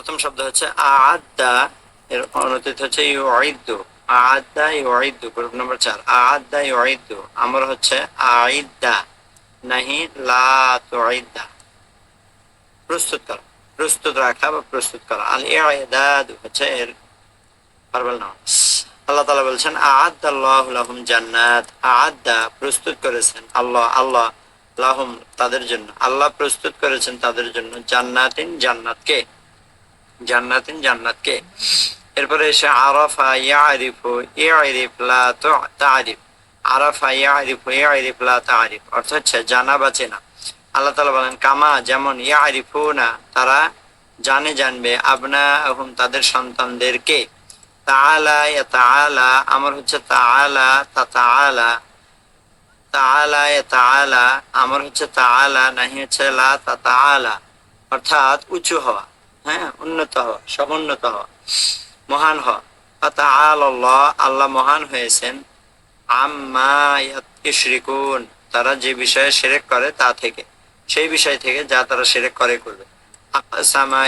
প্রথম শব্দ হচ্ছে আদা এর অনুদিত হচ্ছে ইউইদু আদা ইউইদু গ্রুপ নম্বর চার। আদা ইউইদু আমার হচ্ছে আইদা নাহি, লা তুইদা প্রস্তুত করা, প্রস্তুত রাখা বা প্রস্তুত করা। আল ইদাদ হচ্ছে এর পারবেল নাম আল্লাহ তাআলা বলছেন আদ আল্লাহ লাহুম জান্নাত। আদা প্রস্তুত করেছেন আল্লাহ আল্লাহ লাহুম তাদের জন্য। আল্লাহ প্রস্তুত করেছেন তাদের জন্য। জান্নাতিন জান্নাতকে। জান্নাতিন জান্নাতকে। এরপরে এসে আরাফা ইয়ারিফু, ইয়ারিফ লা তারিফ। আরাফা ইয়ারিফু, ইয়ারিফ লা তারিফ। অর্থ হচ্ছে জানা বা চেনা আল্লাহ তালা বলেন, কামা যেমন ইয়ারিফুনা, তারা জানে জানবে আবনা আহুম তাদের সন্তানদেরকে। তাআলা ইয়া তাআলা, আমার হচ্ছে তাআলা, তা তাআলা। তাআলা ইয়া তাআলা, আমার হচ্ছে তাআলা, নাহি হচ্ছে লা, তা তাআলা। অর্থাৎ উঁচু হওয়া। হ্যাঁ উন্নত হওয়া, সমুন্নত হওয়া, মহান হওয়া। আল্লাহ আল্লাহ মহান হয়েছেন। আম্মা ইশরিকুন তারা যে বিষয়ে শিরক করে তা থেকে, সেই বিষয় থেকে যা তারা শিরক করে করবে। আকসামা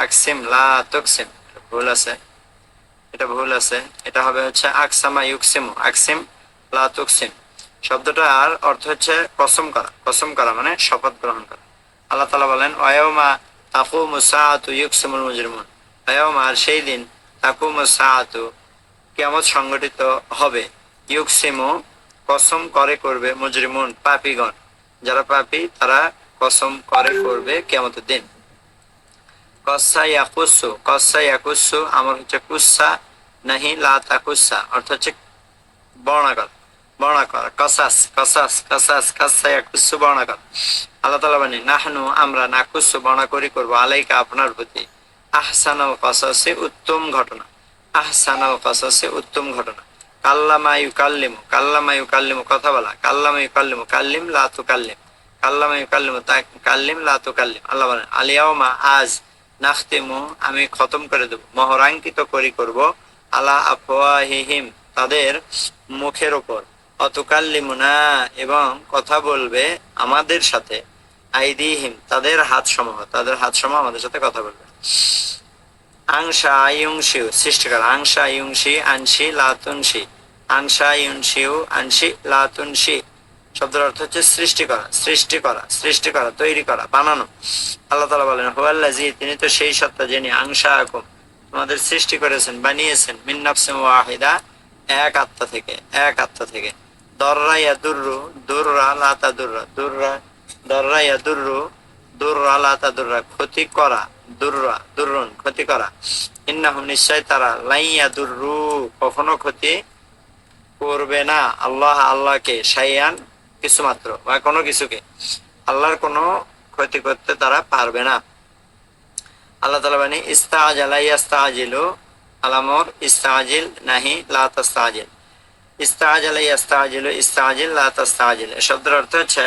আকসিম ভুল আছে। এটা ভুল আছে। এটা হবে হচ্ছে আকসামা ইউকসিমু, আকসিম লা তুকসিম। শব্দটার অর্থ হচ্ছে কসম করা কসম করা মানে শপথ গ্রহণ করা। আল্লাহ তালা বলেন অয়মা তাকুমু সাআতু ইউকসিমুল মুজরিমুন। অয়মা আর সেই দিন তাকুমু সাআতু কিয়ামত সংগঠিত হবে। ইউকসিমু কসম করে করবে মুজরিমুন, পাপীগণ। যারা পাপী, তারা কসম করে করবে কিয়ামতের দিন। কসা ইয়াকুসু কসা ইয়াকুসু, আমার হচ্ছে কুসা, নাহি লা তাকুসা, অর্থ হচ্ছে বর্ণা বর্ণা করা। কসাস কসাস কসাস কসা ইয়াকুসু বর্ণা করা। আল্লাহ তালা বানি নাহনু, আমরা না নাকুসু বর্ণা করি করব। আলাইকা আপনার প্রতি আহসানাল কসাসে উত্তম ঘটনা। আহসানাল কসাসে উত্তম ঘটনা। কাল্লামা ইউকাল্লিমু, কাল্লামা কথা বলা। কাল্লামা ইউকাল্লিমু, কাল্লিম লা তুকাল্লিম। কাল্লামা ইউকাল্লিমু তা, কাল্লিম লা তুকাল্লিম। আল্লাহ বলেন আলিয়াউমা আজ নাখতিমু, আমি খতম করে দেব। মহরাঙ্কিত করি করব আলা আফওয়াহিহিম, তাদের মুখের উপর। অতুকাল্লিমুনা এবং কথা বলবে আমাদের সাথে, আইদিহিম, তাদের হাত সমূহ তাদের হাত সমূহ আমাদের সাথে কথা বলবে। আংশা আয়ুংশি সৃষ্টি করা আংশা আনসি লাতুনসি আংশা আনসি লাতুনসি শব্দের অর্থ হচ্ছে সৃষ্টি করা সৃষ্টি করা সৃষ্টি করা, তৈরি করা, বানানো। আল্লাহ তালা বলেন হুয়াল্লাজি তিনি তো সেই সত্তা যিনি আংশা আকুম তোমাদের সৃষ্টি করেছেন, বানিয়েছেন মিন্নাফসিম ওয়াহিদা, এক আত্মা থেকে, এক আত্মা থেকে। দররা ইয়া দুর্রু লাতা দুর্রা দুর্রা, দররা ইয়া দুর্রু লাতা দুর্রা ক্ষতি করা, দুর্রা, দুর্রুন, ক্ষতি করা। ইন্নাহুম নিশ্চয় তারা লাইয়া দুর্রু কখনো ক্ষতি করবে না। আল্লাহ আল্লাহকে সাইয়ান কিছু মাত্র বা কোনো কিছুকে। আল্লাহর কোনো ক্ষতি করতে তারা পারবে না। আল্লাহ তালা বানি ইস্তাজ আলাই ইস্তাজিলু আলামর ইস্তাজিল নাহি, লা তাস্তাজিল ইস্তাজ আলাই ইস্তাজিলু ইস্তাজিল লা এ শব্দের অর্থ হচ্ছে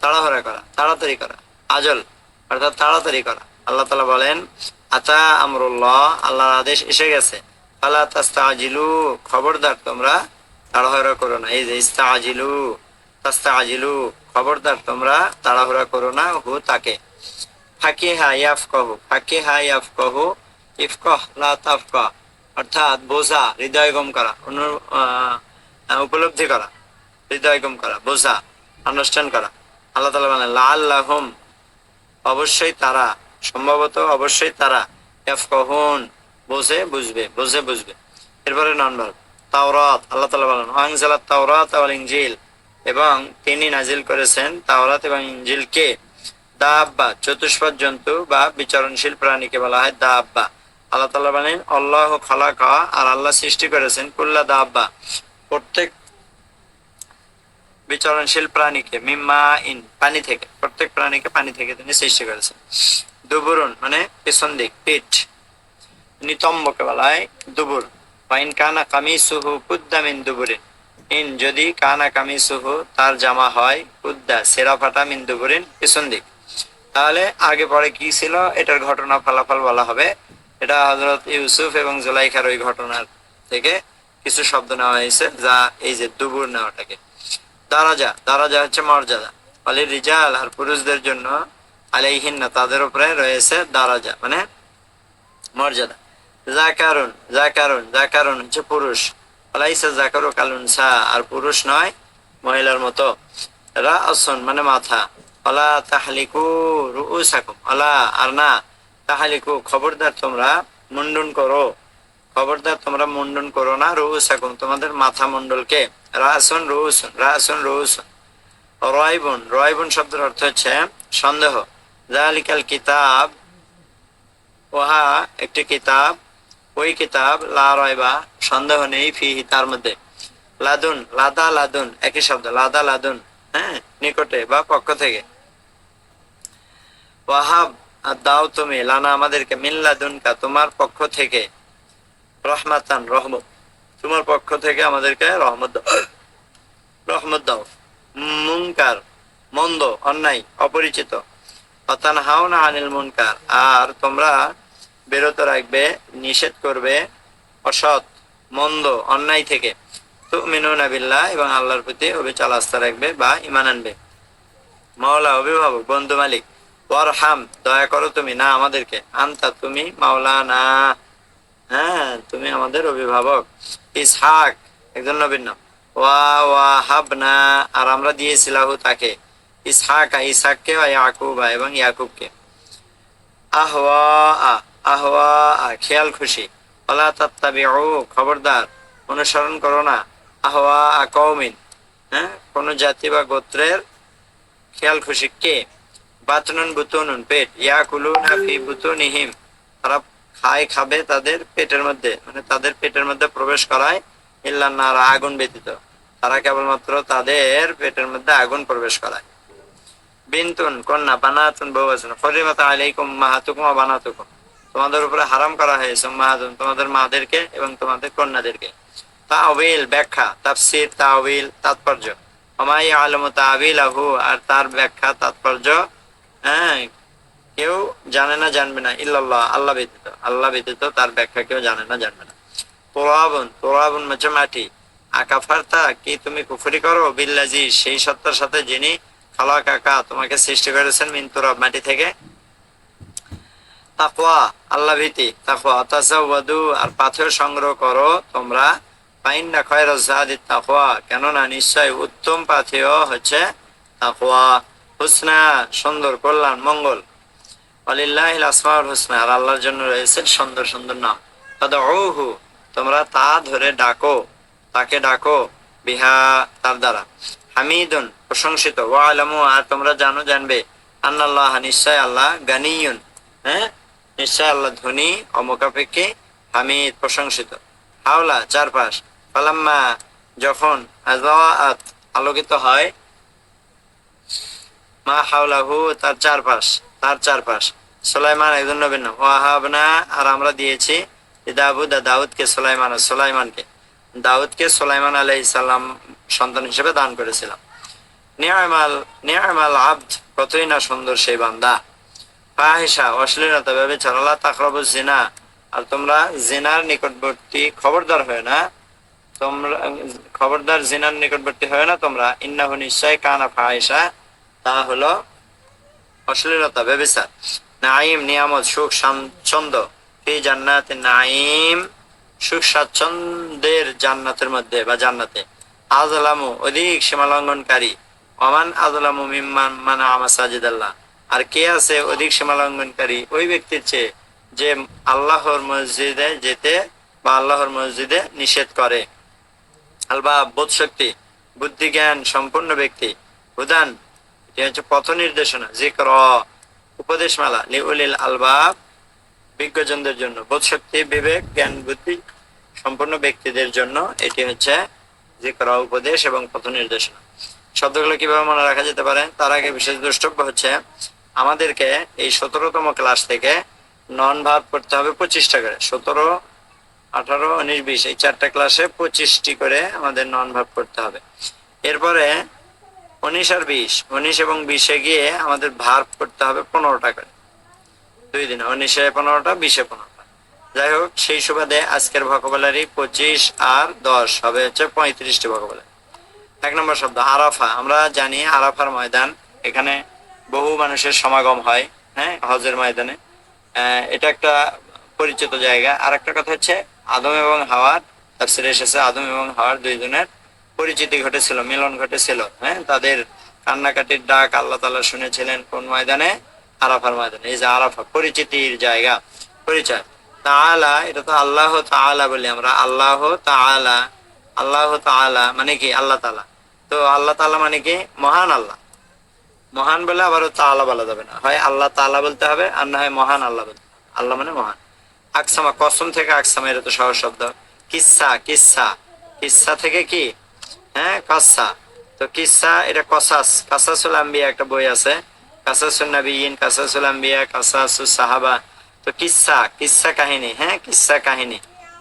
তাড়াহুড়া করা, তাড়াতাড়ি করা, আজল, অর্থাৎ তাড়াতাড়ি করা। আল্লাহ তালা বলেন, আতা আমরুল্লাহ? আল্লাহর আদেশ এসে গেছে। আল্লাহ তাস্তাজিলু? খবরদার তোমরা তাড়াহুড়া করো না। এই যে, ইস্তাজিলু, তাস্তাজিলু? খবরদার তোমরা করো না, হু, তাকে। ফাকিহা ইয়াফকাহু ফাকিহা ইয়াফকাহু, ইফকাহ, লা অর্থাৎ বোঝা, হৃদয়গম করা। অনু উপলব্ধি করা হৃদয়গম করা, বোঝা আন্ডারস্ট্যান্ড করা। আল্লাহ তালা মানে লাল্লাহুম অবশ্যই তারা, সম্ভবত অবশ্যই তারা, ইয়াফকাহুন, বোঝে, বুঝবে বোঝে, বুঝবে। এরপরে ভার্ব তাওরাত, আল্লাহ তালা বলেন আংজালাত তাওরাত আওয়াল ইনজিল, এবং তিনি নাজিল করেছেন তাওরাত এবং ইনজিলকে দাব্বা চতুষ্পদ জন্তু বা বিচরণশীল প্রাণীকে বলা হয় দাব্বা আল্লাহ তালা বলেন, আল্লাহ খালাকা, আর আল্লাহ সৃষ্টি করেছেন কুল্লা দাব্বা প্রত্যেক বিচরণশীল প্রাণীকে মিম্মা ইন, পানি থেকে, প্রত্যেক প্রাণীকে পানি থেকে তিনি সৃষ্টি করেছেন। দুবুরুন মানে পেছন দিক, পিঠ, নিতম্বকে বলা হয় দুবুর ওয়াইন কানা কামিসুহু কুদ্দা মিন দুবুরিন। ইন, যদি কানা কামি সুহু তার জামা হয় কুদ্দা সেরা ফাটা মিন দুবুরিন, পেছন দিক। তাহলে আগে পরে কি ছিল? এটার ঘটনা ফলাফল বলা হবে। এটা হজরত ইউসুফ এবং জুলাইখার ওই ঘটনার থেকে কিছু শব্দ নেওয়া হয়েছে, যা এই যে দুবুর নেওয়াটাকে। দারাজা দারাজা হচ্ছে মর্যাদা। ফলে রিজাল আর পুরুষদের জন্য আলাইহিন্না, তাদের উপরে রয়েছে দারাজা মানে মর্যাদা। জাকারুন জাকারুন জাকারুন হচ্ছে পুরুষ। আলাইসা জাকারু কালুনসা আর পুরুষ নয়, মহিলার মতো। রাসন মানে মাথা। অলা তাহলিকু রুউসাকুম, অলা আর না, তাহলিকু খবরদার তোমরা মুন্ডন করো। খবরদার, তোমরা মুন্ডন করো না রুউসাকুম তোমাদের মাথা মন্ডলকে রাসন রুউসুন রাসন রুউসুন রয়বুন রয়বুন শব্দের অর্থ হচ্ছে সন্দেহ। জালিকাল কিতাব, ওহা একটি কিতাব, ওই কিতাব, লা রয়বা, সন্দেহ নেই ফিহি তার মধ্যে। লাদুন, লাদা লাদুন, একই শব্দ, লাদা লাদুন হ্যাঁ নিকটে বা পক্ষ থেকে। ওয়াহাব দাও তুমি, লানা আমাদেরকে মিল্লাদুনকা তোমার পক্ষ থেকে। রহমাতান, রহমত। তোমার পক্ষ থেকে আমাদেরকে রহমত দাও। রহমত দাও। মুনকার, মন্দ, অন্যায়, অপরিচিত। অতান হাও না আনিল মুনকার। আর তোমরা বিরত রাখবে, নিষেধ করবে, অসৎ, মন্দ, অন্যায় থেকে। তো মিনুনা বিল্লাহ, এবং আল্লাহর প্রতি অবিচল আস্থা রাখবে বা ইমান আনবে। মাওলা, অভিভাবক, বন্ধু মালিক, ওয়ারহাম, দয়া করো তুমি, না আমাদেরকে। আনতা তুমি মাওলানা। হ্যাঁ তুমি আমাদের অভিভাবক। ইসহাক, একজন নাম। ওয়া হাবনা আর আমরা তাকে। ইসহাক, ইসহাককে ইয়াকুবা এবং ইয়াকুবকে। আহওয়া আহওয়া, খেয়াল খুশি। ওলা তাত্তাবিউ, খবরদার, অনুসরণ করো না। আহওয়া আ কওমিন হ্যাঁ কোন জাতি বা গোত্রের খেয়াল খুশি কে? বাতনুন, বুতুনুন, পেট। ইয়াকুলুনা ফি বুতুনিহিম। তারা খায়, খাবে তাদের পেটের মধ্যে। মানে তাদের পেটের মধ্যে প্রবেশ করায় ইল্লা নারা আগুন ব্যতীত। তারা কেবলমাত্র তাদের পেটের মধ্যে আগুন প্রবেশ করায়। বিন্তুন, কন্যা, বানাতুন বউ আছেন মাহাতুকুম বানাতুকুম। তোমাদের উপরে হারাম করা হয়েছে মাহাতুন তোমাদের মাদেরকে এবং তোমাদের কন্যাদেরকে। তাওয়িল, ব্যাখ্যা, তাফসির, তাওয়িল, তাৎপর্য। আমাই আলম তাবিল আহু আর তার ব্যাখ্যা, তাৎপর্য হ্যাঁ কেউ জানে না, জানবে না। ইল্লাল্লাহ, আল্লাহ ব্যতীত আল্লাহ ব্যতীত তার ব্যাখ্যা কেউ জানে না, জানবে না। তোরাবন তোরাবন মাঝে মাটি আকাফারতা কি তুমি কুফরি করো? বিল্লাজি, সেই সত্তার সাথে যিনি খালা কাকা তোমাকে সৃষ্টি করেছেন মিন তুরাব মাটি থেকে। আল্লাহ ভীতি। তাকওয়া আর পাথর সংগ্রহ করো তোমরা। পাইন না খয়রা জাদি কেননা নিশ্চয় উত্তম পাথেয় হচ্ছে তাকওয়া। হুসনা, সুন্দর, কল্যাণ, মঙ্গল। আর আল্লাহর জন্য সুন্দর সুন্দর নাম। তোমরা তা ধরে ডাকো, তাকে ডাকো, বিহা, তার দ্বারা। হামিদুন, প্রশংসিত। আর তোমরা জানো, জানবে, আন্নাল্লাহ, নিশ্চয় আল্লাহ গানিয়ুন। হ্যাঁ? নিশ্চয় আল্লাহ ধনী, অমুখাপেক্ষে, হামিদ, প্রশংসিত। হাওলা, চারপাশ। পালাম্মা যখন আলোকিত হয়, মা হাওলাহু, তার চারপাশ তার চারপাশ। সুলাইমান একজন নবীন ওয়াহাবনা, আর আমরা দিয়েছি দাউদ দাউদকে সুলাইমান সুলাইমানকে। দাউদকে সুলাইমান আলাইহিস সালাম সন্তান হিসেবে দান করেছিলাম। নিয়ামাল নিয়ামাল আব্দ, কতই না সুন্দর সেই বান্দা। ফাহিসা অশ্লীলতা তাকরাবু জিনা। আর তোমরা জিনার নিকটবর্তী খবরদার হয় না। তোমরা, খবরদার, জিনার নিকটবর্তী হয় না তোমরা। ইন্নাহু নিশ্চয় কানা ফাহিসা তা হলো অশ্লীলতা, ব্যবচার। নাইম নিয়ামত, সুখ স্বাচ্ছন্দ্য ফি জান্নাত নাইম সুখ স্বাচ্ছন্দ্যের জান্নাতের মধ্যে বা জান্নাতে। আজলামু অধিক সীমালঙ্ঘনকারী অমান আজলামু মিম্মান মানে আমাসাজিদ আল্লাহ আর কে আছে অধিক সীমালঙ্ঘনকারী ওই ব্যক্তির চেয়ে যে আল্লাহর মসজিদে যেতে বা আল্লাহর মসজিদে নিষেধ করে। আলবা বোধ শক্তি বুদ্ধি জ্ঞান সম্পূর্ণ ব্যক্তি। উদান এটি হচ্ছে পথ নির্দেশনা জিক্র উপদেশমালা লিউলিল আলবাব, বিজ্ঞজনদের জন্য বোধ শক্তি বিবেক, জ্ঞান, বুদ্ধি সম্পূর্ণ ব্যক্তিদের জন্য এটি হচ্ছে যে করা উপদেশ এবং পথ নির্দেশনা। শব্দগুলো কীভাবে মনে রাখা যেতে পারে? তার আগে বিশেষ দ্রষ্টব্য হচ্ছে, আমাদেরকে এই সতেরোতম ক্লাস থেকে নন ভাব করতে হবে পঁচিশটা করে। সতেরো, আঠারো, উনিশ, বিশ, এই চারটা ক্লাসে পঁচিশটি করে আমাদের নন ভাব করতে হবে। এরপরে উনিশ আর বিশ। উনিশ এবং বিশে গিয়ে আমাদের ভার করতে হবে পনেরোটা করে দুই দিনে, উনিশে পনেরোটা, বিশে পনেরোটা। যাই হোক, সেই সুবাদে আজকের ভকবলারি পঁচিশ আর দশ হবে হচ্ছে পঁয়ত্রিশটি ভকবলারি এক নম্বর শব্দ, আরাফা। আমরা জানি আরাফার ময়দান, এখানে বহু মানুষের সমাগম হয় হ্যাঁ হজের ময়দানে। এটা একটা পরিচিত জায়গা। আর একটা কথা হচ্ছে, আদম এবং হাওয়ার, তাফসিরে এসেছে আদম এবং হাওয়ার দুইজনের পরিচিতি ঘটেছিল, মিলন ঘটেছিল হ্যাঁ? তাদের কান্নাকাটির ডাক আল্লাহ তালা শুনেছিলেন কোন ময়দানে? আরাফার ময়দানে। এই যে আরাফা, পরিচিতির জায়গা, পরিচয়। তাআলা, এটা তো আল্লাহ তাআলা বলি আমরা। আল্লাহ তাআলা আল্লাহ তাআলা মানে কি? আল্লাহ তাআলা। তো আল্লাহ তাআলা মানে কি? মহান আল্লাহ। মহান বলে আবারও তাআলা বলা যাবে না। হয় আল্লাহ তাআলা বলতে হবে, আর না হয় মহান আল্লাহ বলতে আল্লাহ মানে মহান। আকসামা, কসম থেকে আকসামা, এটা তো সহজ শব্দ। কিসা কিসা। কিসা থেকে কি? হ্যাঁ কাসা। তো কিসা, এটা কসাস। কাসাসুল আম্বিয়া একটা বই আছে। কাসাসুল নবীন কাসাসুল আম্বিয়া কাসাসুল সাহাবা। তো কিসা কিসা কাহিনী হ্যাঁ কিসা কাহিনী।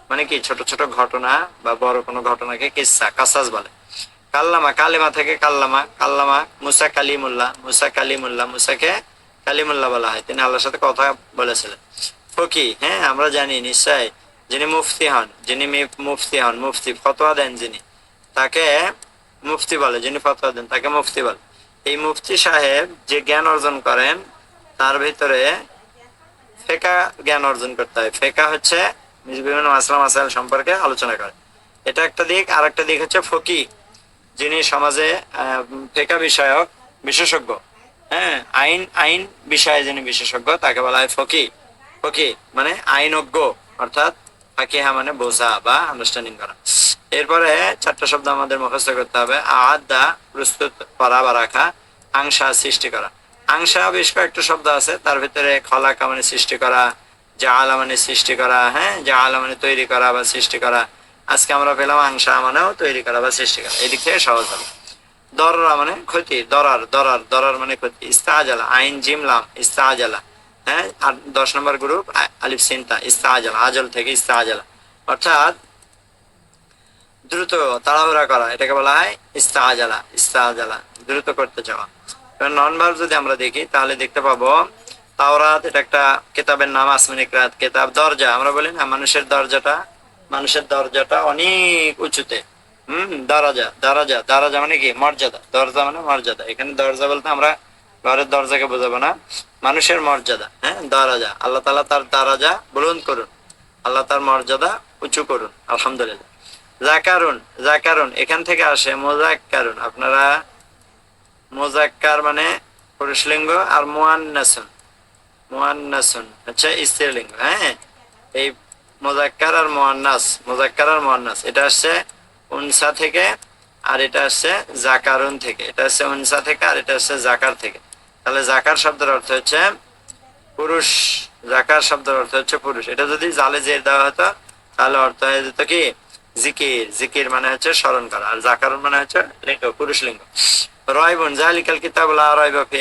মানে কি, ছোট ছোট ঘটনা বা বড় কোনো ঘটনাকে কিসা, কাসাস বলে। কাল্লামা, কালিমা থেকে কাল্লামা কাল্লামা মুসা কালিমুল্লাহ মুসা কালিমুল্লাহ, মুসাকে কালিমুল্লাহ বলা হয়। তিনি আল্লাহর সাথে কথা বলেছিলেন। ফকি হ্যাঁ আমরা জানি নিশ্চয় যিনি মুফতি হন, যিনি মুফতি হন, মুফতি, ফতোয়া দেন যিনি। তাকে মুফতি বলে যিনি ফতোয়া দেন তাকে মুফতি বলে। এই মুফতি সাহেব যে জ্ঞান অর্জন করেন, তার ভিতরে ফেকা জ্ঞান অর্জন করতে হয়। ফেকা হচ্ছে বিভিন্ন মাসলা মাসাইল সম্পর্কে আলোচনা করে। এটা একটা দিক আর একটা দিক হচ্ছে ফকি যিনি সমাজে ফেকা বিষয়ক বিশেষজ্ঞ। হ্যাঁ আইন আইন বিষয়ে যিনি বিশেষজ্ঞ, তাকে বলা হয় ফকি ফকি মানে আইনজ্ঞ, অর্থাৎ ফাকিহা মানে বোঝা বা আন্ডারস্ট্যান্ডিং করা। এরপরে চারটা শব্দ আমাদের মুখস্থ করতে হবে। আদা, প্রস্তুত করা বা রাখা আংসা সৃষ্টি করা। আংসা বেশ কয়েকটা শব্দ আছে। তার ভিতরে খলাকা মানে সৃষ্টি করা জাহালা মানে সৃষ্টি করা হ্যাঁ জাহালা মানে তৈরি করা বা সৃষ্টি করা। আজকে আমরা পেলাম আংসা মানেও তৈরি করা বা সৃষ্টি করা। এদিক থেকে সহজ হবে। দররা মানে ক্ষতি, দরার দরার দরার মানে ক্ষতি। ইস্তাহাজালা আইন, জিমলাম ইস্তাহাজালা হ্যাঁ? আর দশ নম্বর গ্রুপ আলিফ সিনতা ইস্তাহাজালা আজল থেকে ইস্তাহাজালা। অর্থাৎ দ্রুত তাড়াহুড়া করা, এটাকে বলা হয় ইস্তাহাজালা ইস্তাহাজালা, দ্রুত করতে চাওয়া এবার যদি আমরা দেখি, তাহলে দেখতে পাবো তাওরাত, এটা একটা কিতাবের নাম আসমানিক রাত কিতাব দরজা। আমরা বলি না, মানুষের দরজাটা মানুষের দরজাটা অনেক উঁচুতে। হম? দরজা দরজা দরজা মানে কি? মর্যাদা। দরজা মানে মর্যাদা। এখানে দরজা বলতে আমরা ঘরের দরজাকে বোঝাবো না। মানুষের মর্যাদা হ্যাঁ? দরজা। আল্লাহ তালা তার দরজা বুলন্দ করুন। আল্লাহ তার মর্যাদা উঁচু করুন, আলহামদুলিল্লাহ। জাকারুন জাকারুন এখান থেকে আসে মোজাক মোজাক্কারুন। আপনারা মোজাক্কার মানে পুরুষলিঙ্গ আর মোয়ান্নাসুন। মোয়ান্নাসুন হচ্ছে স্ত্রীলিঙ্গ হ্যাঁ? এই মোজাক্কার আর মোয়ান্নাস, মোজাক্কার আর মোয়ান্নাস, এটা আসছে উনসা থেকে আর এটা আসছে জাকারুন থেকে। এটা আসছে উনসা থেকে আর এটা আসছে জাকার থেকে। তাহলে জাকার শব্দের অর্থ হচ্ছে পুরুষ, জাকার শব্দের অর্থ হচ্ছে পুরুষ। এটা যদি জালে জের দেওয়া হতো, তাহলে অর্থ হয়ে যেত কি? জিকির। জিকির মানে হচ্ছে স্মরণ করা। আর জাকার মানে হচ্ছে লিঙ্গ, পুরুষ লিঙ্গ। রয়বন, জালিকাল কিতাব লা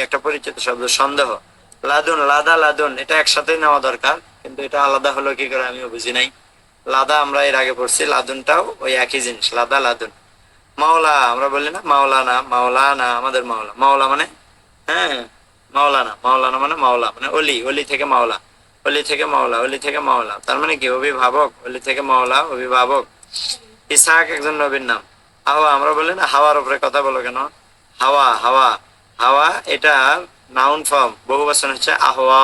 একটা পরিচিত শব্দ, সন্দেহ। লাদুন, লাদা, লাদুন, এটা একসাথে নেওয়া দরকার, কিন্তু এটা আলাদা হলো কি করে আমিও বুঝি নাই। লাদা আমরা এর আগে পড়ছি, লাদুনটাও ওই একই জিনিস, লাদা, লাদুন। মাওলা, আমরা বলি না মাওলানা মাওলানা, আমাদের মাওলা। মাওলা মানে? হ্যাঁ। মাওলানা মাওলানা মানে মাওলা মানে অলি অলি থেকে মাওলা অলি থেকে মাওলা অলি থেকে মাওলা। তার মানে কি? অভিভাবক অলি থেকে মাওলা অভিভাবক। ইসাহাক একজন নবীর নাম। হাওয়া আমরা বলি না হাওয়ার উপরে কথা বলো কেন? হাওয়া হাওয়া। হাওয়া এটা নাউন ফর্ম বহু বচন হচ্ছে আহওয়া।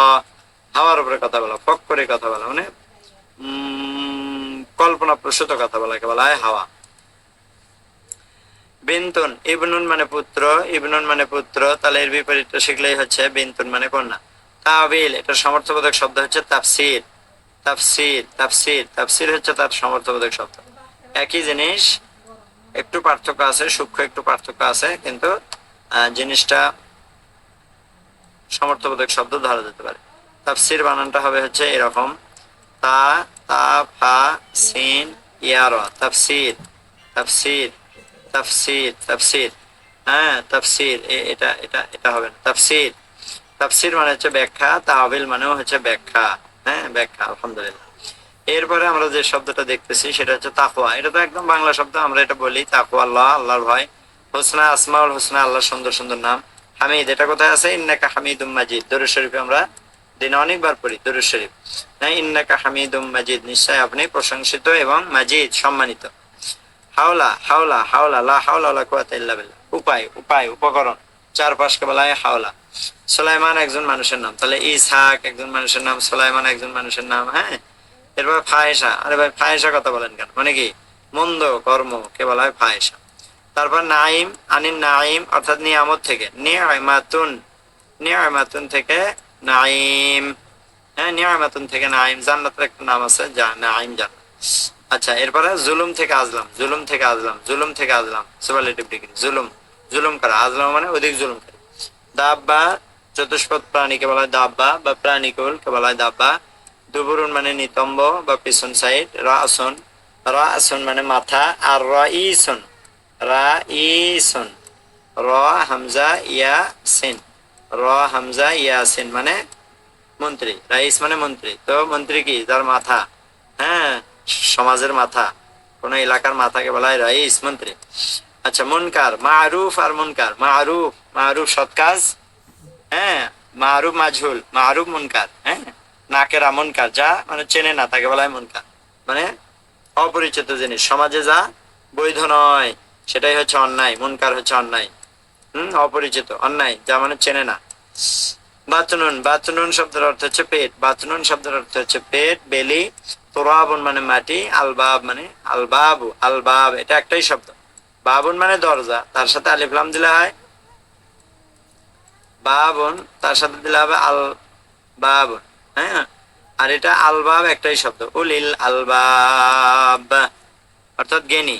হাওয়ার উপরে কথা বলা ফক করে কথা বলা মানে উম, কল্পনা প্রসূত কথা বলাকে বলা হয় হাওয়া। বিন্তুন, ইবনুন মানে পুত্র, ইবনুন মানে পুত্র, তাহলে এর বিপরীতটা শিখলেই হচ্ছে বিন্তুন মানে কন্যা। তাবিল, এটা সমর্থবোধক শব্দ হচ্ছে তাফসির। তাফসির তাফসির তাফসির হচ্ছে তার সমর্থবোধক শব্দ। একই জিনিস, একটু পার্থক্য আছে, সূক্ষ্ম একটু পার্থক্য আছে, কিন্তু জিনিসটা সমর্থবোধক শব্দ ধরা যেতে পারে। তাফসির বানানটা হবে হচ্ছে এরকম, তা তা, ফা, সিন, ইয়ার, তাফসির তাফসির। তাফসির তাফসির। হ্যাঁ তাফসির এটা এটা এটা হবে না। তাফসির। তাফসির মানে হচ্ছে ব্যাখ্যা তাহবিল মানেও হচ্ছে ব্যাখ্যা। হ্যাঁ ব্যাখ্যা, আলহামদুলিল্লাহ। এরপরে আমরা যে শব্দটা দেখতেছি, সেটা হচ্ছে তাকওয়া। এটা তো একদম বাংলা শব্দ, আমরা এটা বলি তাকওয়া, আল্লাহ, আল্লাহর ভয়। হোসনা, আসমাউল হোসনা, আল্লাহর সুন্দর সুন্দর নাম। হামিদ, এটা কোথায় আছে? ইন্নাকা হামিদুম মাজিদ। দরুদ শরীফে আমরা দিনে অনেকবার পড়ি, দরুদ শরীফ। হ্যাঁ ইন্নাকা হামিদুম মাজিদ। নিশ্চয় আপনি প্রশংসিত এবং মাজিদ, সম্মানিত। হাওলা হাওলা হাওলা, লা হাওলা ওয়ালা কুওয়াতা ইল্লা বিল্লাহ। উপায় উপায়, উপকরণ। চারপাশকে বলা হয় হাওলা। সুলাইমান একজন মানুষের নাম। তাহলে ইসহাক একজন মানুষের নাম, সুলাইমান একজন মানুষের নাম হ্যাঁ? এরপর ফায়েসা আরে ভাই ফায়েসা কথা বলেন কেন? মানে কি? মন্দ কর্ম কে বলা হয় ফায়েসা তারপর নাইম আনিন নাইম অর্থাৎ নিয়ামত থেকে। নিয়ামাতুন নিয়ামাতুন থেকে নাইম হ্যাঁ নিয়ামাতুন থেকে নাইম জান্নাতের একটা নাম আছে, যা নাইম জান্নাত। আচ্ছা এরপরে জুলুম থেকে আজলাম, জুলুম থেকে আজলাম, জুলুম থেকে আজলাম। সুপারলেটিভ ডিগ্রি জুলুম জুলুম করা। আজলাম মানে অধিক জুলুম করা। দাব্বা, চতুষ্পদ প্রাণীকে বলা দাব্বা বা প্রাণীকুল কে বলা দাব্বা। দুবুরুন মানে নিতম্ব বা পিছন সাইড, রাসন। রাসন মানে মাথা, আর রাইসন রাইসন। র, হামজা, ইয়া, সিন। র, হামজা, ইয়া, সিন মানে মন্ত্রী। রাইস মানে মন্ত্রী। তো মন্ত্রী কি? যার মাথা। হ্যাঁ? সমাজের মাথা, কোন এলাকার মাথাকে বলা হয় রাইস, মন্ত্রী। আচ্ছা মুনকার, মারুফ আর মুনকার। মারুফ মারুফ সৎ কাজ? হ্যাঁ মারুফ মাঝুল মারুফ মুনকার হ্যাঁ? নাকেরা মুনকার যা মানে চেনে না, তাকে বলা হয় মুনকার। মানে অপরিচিত জিনিস, সমাজে যা বৈধ নয়, সেটাই হচ্ছে অন্যায়, মুনকার হচ্ছে অন্যায়। হম, অপরিচিত, অন্যায়, যা মানে চেনে না। বাতনুন বাতনুন শব্দের অর্থ হচ্ছে পেট, বাতনুন শব্দের অর্থ হচ্ছে পেট, বেলি তোরাবন মানে মাটি, আলবাব মানে আলবাব আলবাব, এটা একটাই শব্দ। বাবন মানে দরজা, তার সাথে আলিফলাম দিলে হয়। বাবন, তার সাথে দিলে হবে আল বাব হ্যাঁ? আর এটা আলবাব একটাই শব্দ। উলিল আলবাব, অর্থাৎ জ্ঞানী